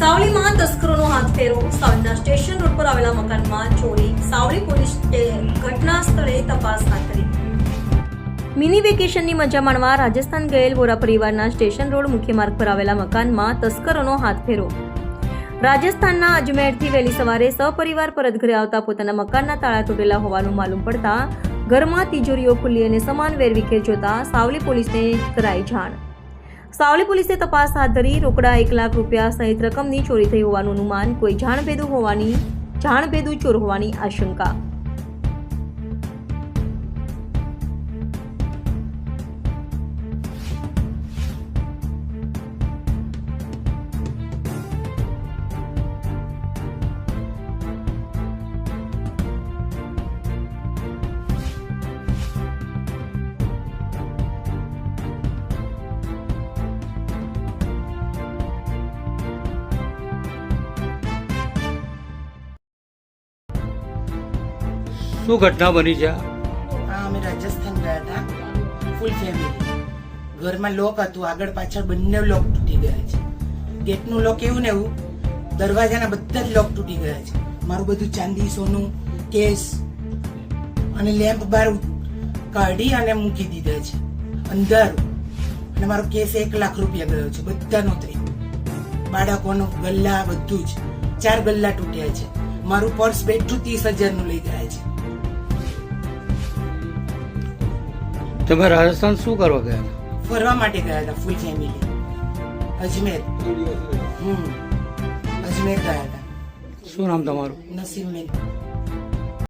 સાવલીમાં તસ્કરોનો હાથ ફેરો સાવલીના station road પર આવેલા મકાનમાં ચોરી. સાવલી પોલીસ ઘટના સ્થળે તપાસ હાથ ધરી. મિની વેકેશનની મજા માણવા રાજસ્થાન ગયેલ વોરા પરિવારના સ્ટેશન રોડ મુખ્ય માર્ગ પર આવેલા મકાનમાં તસ્કરોનો હાથ ફેરો રાજસ્થાનના અજમેરથી વહેલી સવારે સપરિવાર પરત ઘરે આવતા પોતાના મકાનના તાળા તૂટેલા હોવાનું માલુમ પડતા ઘરમાં તિજોરીઓ ખુલ્લી અને સમાન વેરવિખેર જોતા સાવલી પોલીસને કરાઈ જાણ. સાવલી પોલીસે તપાસ હાથ ધરી રોકડા એક લાખ રૂપિયા સહિત રકમની ચોરી થઈ હોવાનું અનુમાન, કોઈ જાણભેદું હોવાની જાણભેદું ચોર હોવાની આશંકા. શું ઘટના બની છે? હા અમે રાજસ્થાન ગયા હતા. ફૂલ ફેમિલી ઘરમાં લોક હતું. આગળ પાછળ બંને લોક તૂટી ગયા છે. ગેટનું લોક એવું ને એવું, દરવાજાના બધા જ લોક તૂટી ગયા છે. મારું બધું ચાંદી, સોનું, કેસ અને લેમ્પ બાર કાઢી અને મૂકી દીધા છે. અંદર. અને મારો કેસ એક લાખ રૂપિયા ગયો છે. બધાનો થઈ બાળકોનો, ગલ્લા, બધું જ. ચાર ગલ્લા તૂટ્યા છે. મારું પર્સ બેઠું ત્રીસ હજારનું લઈ ગયા છે. તમે રાજસ્થાન શું કરવા ગયા હતા? ફરવા માટે ગયા હતા ફૂલ ફેમિલી અજમેર. હમ. અજમેર ગયા હતા. શું નામ તમારું? નસીમ મેન